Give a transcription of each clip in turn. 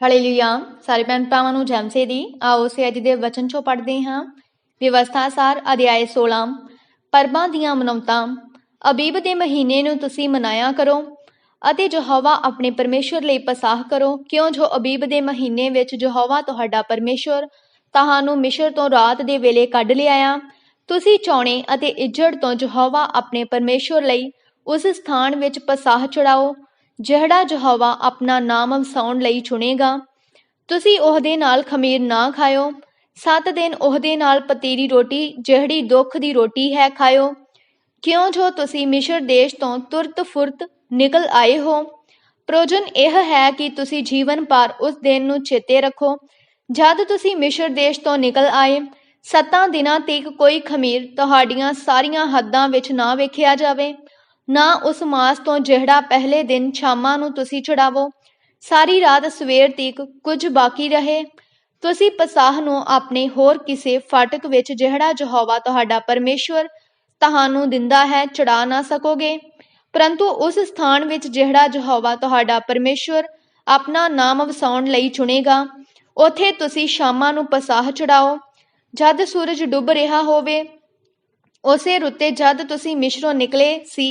Hallelujah ਸਾਰੇ ਭੈਣ ਭਰਾਵਾਂ ਨੂੰ ਜੈਮਸੇ ਦੀ, ਆਓ ਸੇ ਅੱਜ ਦੇ ਵਚਨ ਚੋਂ ਪੜ੍ਹਦੇ ਹਾਂ। ਵਿਵਸਥਾ ਸਾਰ ਅਧਿਆਇ 16 ਪਰਬਾਂ ਦੀਆਂ ਮਨੌਤਾਂ ਅਬੀਬ ਦੇ ਮਹੀਨੇ ਨੂੰ ਤੁਸੀਂ ਮਨਾਇਆ ਕਰੋ, ਅਤੇ ਯਹੋਵਾ ਆਪਣੇ ਪਰਮੇਸ਼ਵਰ ਲਈ ਪਸਾਹ ਕਰੋ। ਕਿਉਂ ਜੋ ਅਬੀਬ ਦੇ ਮਹੀਨੇ ਵਿੱਚ ਯਹੋਵਾ ਤੁਹਾਡਾ ਪਰਮੇਸ਼ਵਰ ਤੁਹਾਨੂੰ ਮਿਸ਼ਰ ਤੋਂ ਰਾਤ ਦੇ ਵੇਲੇ ਕੱਢ ਲਿਆਇਆ। ਤੁਸੀਂ ਚੌਣੇ ਅਤੇ ਇੱਜੜ ਤੋਂ ਯਹੋਵਾ ਆਪਣੇ ਪਰਮੇਸ਼ਵਰ ਲਈ ਉਸ ਸਥਾਨ ਵਿੱਚ ਪਸਾਹ ਚੜਾਓ। ਜਿਹੜਾ ਯਹੋਵਾ ਆਪਣਾ ਨਾਮ ਵਸਾਉਣ ਲਈ ਚੁਣੇਗਾ, ਤੁਸੀਂ ਉਹਦੇ ਨਾਲ ਖਮੀਰ ਨਾ ਖਾਇਓ। ਸੱਤ ਦਿਨ ਉਹਦੇ ਨਾਲ ਪਤੀਰੀ ਰੋਟੀ, ਜਿਹੜੀ ਦੁੱਖ ਦੀ ਰੋਟੀ ਹੈ, ਖਾਇਓ। ਕਿਉਂ ਜੋ ਤੁਸੀਂ ਮਿਸ਼ਰ ਦੇਸ਼ ਤੋਂ ਤੁਰਤ ਫੁਰਤ ਨਿਕਲ ਆਏ ਹੋ? ਪ੍ਰੋਜਨ ਇਹ ਹੈ ਕਿ ਤੁਸੀਂ ਜੀਵਨ ਪਰ ਉਸ ਦਿਨ ਨੂੰ ਚੇਤੇ ਰੱਖੋ। ਜਦ ਤੁਸੀਂ ਮਿਸ਼ਰ ਦੇਸ਼ ਤੋਂ ਨਿਕਲ ਆਏ, ਸੱਤਾਂ ਦਿਨਾਂ ਤੱਕ ਕੋਈ ਖਮੀਰ ਤੁਹਾਡੀਆਂ ਸਾਰੀਆਂ ਹੱਦਾਂ ਵਿੱਚ ਨਾ ਵੇਖਿਆ ਜਾਵੇ। ਨਾ ਉਸ ਮਾਸ ਤੋਂ ਜਿਹੜਾ ਪਹਿਲੇ ਦਿਨ ਸ਼ਾਮਾਂ ਨੂੰ ਤੁਸੀਂ ਚੜਾਵੋ। ਸਾਰੀ ਰਾਤ ਸਵੇਰ ਤੀਕ ਕੁਝ ਬਾਕੀ ਰਹੇ। ਤੁਸੀਂ ਪਸਾਹ ਨੂੰ ਆਪਣੇ ਹੋਰ ਕਿਸੇ ਫਾਟਕ ਵਿੱਚ ਜਿਹੜਾ ਯਹੋਵਾ ਤੁਹਾਡਾ ਪਰਮੇਸ਼ਵਰ ਤੁਹਾਨੂੰ ਦਿੰਦਾ ਹੈ, ਚੜਾ ਨਾ ਸਕੋਗੇ। ਪਰੰਤੂ ਉਸ ਸਥਾਨ ਵਿੱਚ ਜਿਹੜਾ ਯਹੋਵਾ ਤੁਹਾਡਾ ਪਰਮੇਸ਼ਵਰ ਆਪਣਾ ਨਾਮ ਵਸਾਉਣ ਲਈ ਚੁਣੇਗਾ, ਉਥੇ ਤੁਸੀਂ ਸ਼ਾਮਾਂ ਨੂੰ ਪਸਾਹ ਚੜਾਓ। ਜਦ ਸੂਰਜ ਡੁੱਬ ਰਿਹਾ ਹੋਵੇ, ਉਸੇ ਰੁੱਤੇ ਜਦ ਤੁਸੀਂ ਮਿਸ਼ਰੋਂ ਨਿਕਲੇ ਸੀ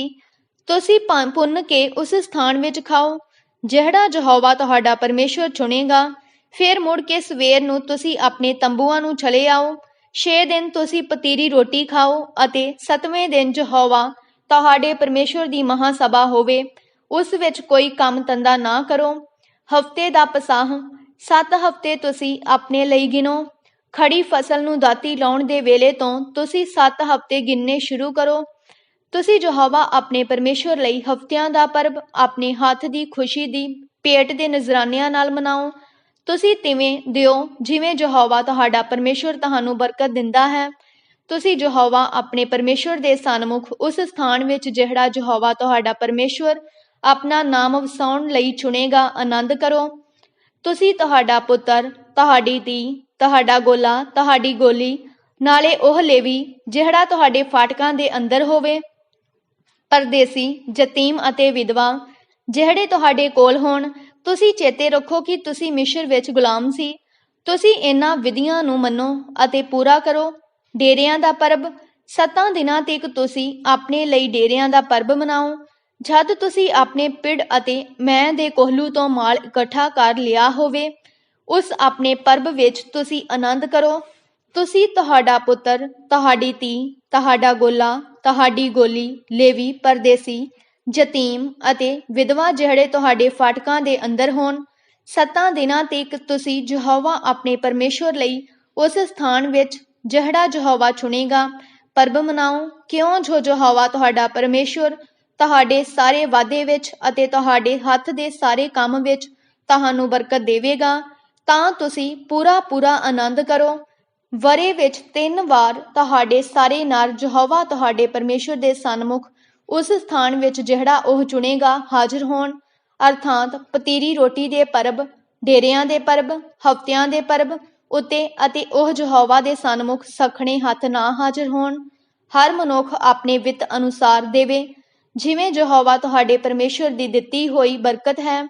ਤੁਸੀਂ ਭੁੰਨ ਕੇ ਉਸ ਸਥਾਨ ਵਿੱਚ ਖਾਓ, ਜਿਹੜਾ ਯਹੋਵਾ ਤੁਹਾਡਾ ਪਰਮੇਸ਼ਵਰ ਚੁਣੇਗਾ। ਫਿਰ ਮੁੜ ਕੇ ਸਵੇਰ ਨੂੰ ਤੁਸੀਂ ਆਪਣੇ ਤੰਬੂਆਂ ਨੂੰ ਚਲੇ ਆਓ। 6 ਦਿਨ ਤੁਸੀਂ ਪਤੀਰੀ ਰੋਟੀ ਖਾਓ ਅਤੇ 7ਵੇਂ ਦਿਨ ਯਹੋਵਾ ਤੁਹਾਡੇ ਪਰਮੇਸ਼ਵਰ ਦੀ ਮਹਾ ਸਭਾ ਹੋਵੇ। ਉਸ ਵਿੱਚ ਕੋਈ ਕੰਮ ਤੰਦਾ ਨਾ ਕਰੋ। ਹਫ਼ਤੇ ਦਾ ਪਸਾਹ 7 ਹਫ਼ਤੇ ਤੁਸੀਂ ਆਪਣੇ ਲਈ ਗਿਣੋ। ਖੜੀ ਫਸਲ ਨੂੰ ਦਾਤੀ ਲਾਉਣ ਦੇ ਵੇਲੇ ਤੋਂ ਤੁਸੀਂ 7 ਹਫ਼ਤੇ ਗਿਣਨੇ ਸ਼ੁਰੂ ਕਰੋ। ਤੁਸੀਂ ਯਹੋਵਾ ਆਪਣੇ ਪਰਮੇਸ਼ਵਰ ਲਈ ਹਫਤਿਆਂ ਦਾ ਪਰਬ ਆਪਣੇ ਹੱਥ ਦੀ ਖੁਸ਼ੀ ਦੀ ਪੇਟ ਦੇ ਨਜ਼ਰਾਨਿਆਂ ਨਾਲ ਮਨਾਓ। ਤੁਸੀਂ ਤਿਵੇਂ ਦਿਓ, ਜਿਵੇਂ ਯਹੋਵਾ ਤੁਹਾਡਾ ਪਰਮੇਸ਼ਵਰ ਤੁਹਾਨੂੰ ਬਰਕਤ ਦਿੰਦਾ ਹੈ। ਤੁਸੀਂ ਯਹੋਵਾ ਆਪਣੇ ਪਰਮੇਸ਼ਵਰ ਦੇ ਸਨਮੁਖ ਉਸ ਸਥਾਨ ਵਿੱਚ ਜਿਹੜਾ ਯਹੋਵਾ ਤੁਹਾਡਾ ਪਰਮੇਸ਼ਵਰ ਆਪਣਾ ਨਾਮ ਵਸਾਉਣ ਲਈ ਚੁਣੇਗਾ, ਆਨੰਦ ਕਰੋ। ਤੁਸੀਂ ਤੁਹਾਡਾ ਪੁੱਤਰ, ਤੁਹਾਡੀ ਧੀ, ਤੁਹਾਡਾ ਗੋਲਾ, ਤੁਹਾਡੀ ਗੋਲੀ, ਨਾਲੇ ਉਹ ਲੇਵੀ ਜਿਹੜਾ ਤੁਹਾਡੇ ਫਾਟਕਾਂ ਦੇ ਅੰਦਰ ਹੋਵੇ। ਪਰਦੇਸੀ ਯਤੀਮ ਅਤੇ ਵਿਧਵਾ, ਜਿਹੜੇ ਤੁਹਾਡੇ ਕੋਲ ਹੋਣ, ਤੁਸੀਂ ਚੇਤੇ ਰੱਖੋ ਕਿ ਤੁਸੀਂ ਮਿਸ਼ਰ ਵਿੱਚ ਗੁਲਾਮ ਸੀ। ਤੁਸੀਂ ਇਹਨਾਂ ਵਿਧੀਆਂ ਨੂੰ ਮੰਨੋ ਅਤੇ ਪੂਰਾ ਕਰੋ। ਡੇਰਿਆਂ ਦਾ ਪਰਬ, ਸੱਤਾਂ ਦਿਨਾਂ ਤੱਕ ਤੁਸੀਂ ਆਪਣੇ ਲਈ ਡੇਰਿਆਂ ਦਾ ਪਰਬ ਮਨਾਓ। ਜਦ ਤੁਸੀਂ ਆਪਣੇ ਪਿੜ ਅਤੇ ਮੈਂ ਦੇ ਕੋਹਲੂ ਤੋਂ ਮਾਲ ਇਕੱਠਾ ਕਰ ਲਿਆ ਹੋਵੇ, ਉਸ ਆਪਣੇ ਪਰਬ ਵਿੱਚ ਤੁਸੀਂ ਆਨੰਦ ਕਰੋ। ਤੁਸੀਂ ਤੁਹਾਡਾ ਪੁੱਤਰ, ਤੁਹਾਡੀ ਧੀ, ਤੁਹਾਡਾ ਗੋਲਾ ਤੁਹਾਡੀ ਗੋਲੀ ਲੇਵੀ ਪਰਦੇਸੀ, ਯਤੀਮ ਅਤੇ ਵਿਧਵਾ ਜਿਹੜੇ ਤੁਹਾਡੇ ਫਾਟਕਾਂ ਦੇ ਅੰਦਰ ਹੋਣ, ਸੱਤਾਂ ਦਿਨਾਂ ਤੱਕ ਤੁਸੀਂ ਯਹੋਵਾ ਆਪਣੇ ਪਰਮੇਸ਼ਵਰ ਲਈ ਉਸ ਸਥਾਨ ਵਿੱਚ ਜਿਹੜਾ ਯਹੋਵਾ ਚੁਣੇਗਾ, ਪਰਬ ਮਨਾਓ, ਕਿਉਂ ਜੋ ਯਹੋਵਾ ਤੁਹਾਡਾ ਪਰਮੇਸ਼ਵਰ ਤੁਹਾਡੇ ਸਾਰੇ ਵਾਅਦੇ ਵਿੱਚ ਅਤੇ ਤੁਹਾਡੇ ਹੱਥ ਦੇ ਸਾਰੇ ਕੰਮ ਵਿੱਚ ਤੁਹਾਨੂੰ ਬਰਕਤ ਦੇਵੇਗਾ, ਤਾਂ ਤੁਸੀਂ ਪੂਰਾ ਪੂਰਾ ਆਨੰਦ ਕਰੋ ਵਰੇ ਵਿੱਚ ਤਿੰਨ ਵਾਰ ਤੁਹਾਡੇ ਸਾਰੇ ਨਰ ਯਹੋਵਾ ਤੁਹਾਡੇ ਪਰਮੇਸ਼ਵਰ ਦੇ ਸਨਮੁਖ ਉਸ ਸਥਾਨ ਵਿੱਚ ਜਿਹੜਾ ਉਹ ਚੁਣੇਗਾ ਹਾਜ਼ਰ ਹੋਣ। ਅਰਥਾਤ ਪਤੀਰੀ ਰੋਟੀ ਦੇ ਪਰਬ, ਡੇਰਿਆਂ ਦੇ ਪਰਬ, ਹਫਤਿਆਂ ਦੇ ਪਰਬ ਉਤੇ ਅਤੇ ਉਹ ਯਹੋਵਾ ਦੇ ਸਨਮੁਖ ਸਖਣੇ ਹੱਥ ਨਾ ਹਾਜ਼ਰ ਹੋਣ। ਹਰ ਮਨੁੱਖ ਆਪਣੇ ਵਿੱਤ ਅਨੁਸਾਰ ਦੇਵੇ। ਜਿਵੇਂ ਯਹੋਵਾ ਤੁਹਾਡੇ ਪਰਮੇਸ਼ਵਰ ਦੀ ਦਿੱਤੀ ਹੋਈ ਬਰਕਤ ਹੈ।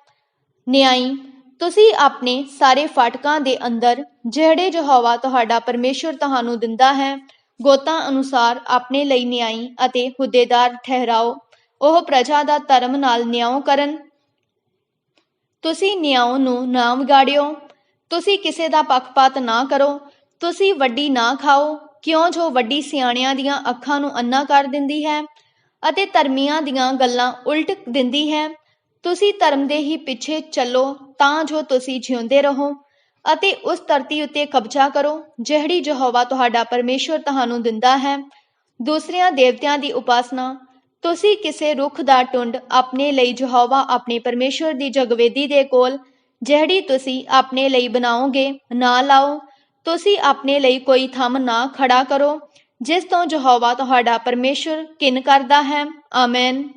ਨਿਆਈ ਤੁਸੀਂ ਆਪਣੇ ਸਾਰੇ ਫਾਟਕਾਂ ਦੇ ਅੰਦਰ ਜਿਹੜੇ ਯਹੋਵਾ ਤੁਹਾਡਾ ਪਰਮੇਸ਼ਵਰ ਤੁਹਾਨੂੰ ਦਿੰਦਾ ਹੈ, ਗੋਤਾਂ ਅਨੁਸਾਰ ਆਪਣੇ ਲਈ ਨਿਆਈ ਅਤੇ ਹੁੱਦੇਦਾਰ ਠਹਿਰਾਓ। ਉਹ ਪ੍ਰਜਾ ਦਾ ਧਰਮ ਨਾਲ ਨਿਆਂ ਕਰਨ। ਤੁਸੀਂ ਨਿਆਂ ਨੂੰ ਨਾ ਵਿਗਾੜਿਓ ਤੁਸੀਂ ਕਿਸੇ ਦਾ ਪੱਖਪਾਤ ਨਾ ਕਰੋ। ਤੁਸੀਂ ਵੱਡੀ ਨਾ ਖਾਓ। ਕਿਉਂ ਜੋ ਵੱਡੀ ਸਿਆਣਿਆਂ ਦੀਆਂ ਅੱਖਾਂ ਨੂੰ ਅੰਨਾ ਕਰ ਦਿੰਦੀ ਹੈ ਅਤੇ ਧਰਮੀਆਂ ਦੀਆਂ ਗੱਲਾਂ ਉਲਟ ਦਿੰਦੀ ਹੈ। ਤੁਸੀਂ ਧਰਮ ਦੇ ਹੀ ਪਿੱਛੇ ਚੱਲੋ ਤਾਂ ਜੋ ਤੁਸੀਂ ਜਿਉਂਦੇ ਰਹੋ ਅਤੇ ਉਸ ਧਰਤੀ ਉੱਤੇ ਕਬਜ਼ਾ ਕਰੋ, ਜਿਹੜੀ ਯਹੋਵਾ ਤੁਹਾਡਾ ਪਰਮੇਸ਼ਵਰ ਤੁਹਾਨੂੰ ਦਿੰਦਾ ਹੈ। ਦੂਸਰਿਆਂ ਦੇਵਤਿਆਂ ਦੀ ਉਪਾਸਨਾ, ਤੁਸੀਂ ਕਿਸੇ ਰੁੱਖ ਦਾ ਟੁੰਡ ਆਪਣੇ ਲਈ ਯਹੋਵਾ ਆਪਣੇ ਪਰਮੇਸ਼ਵਰ ਦੀ ਜਗਵੇਦੀ ਦੇ ਕੋਲ, ਜਿਹੜੀ ਤੁਸੀਂ ਆਪਣੇ ਲਈ ਬਣਾਓਗੇ, ਨਾ ਲਾਓ। ਤੁਸੀਂ ਆਪਣੇ ਲਈ ਕੋਈ ਥੰਮ ਨਾ ਖੜਾ ਕਰੋ, ਜਿਸ ਤੋਂ ਯਹੋਵਾ ਤੁਹਾਡਾ ਪਰਮੇਸ਼ਵਰ ਕਿਨ ਕਰਦਾ ਹੈ। ਆਮੇਨ।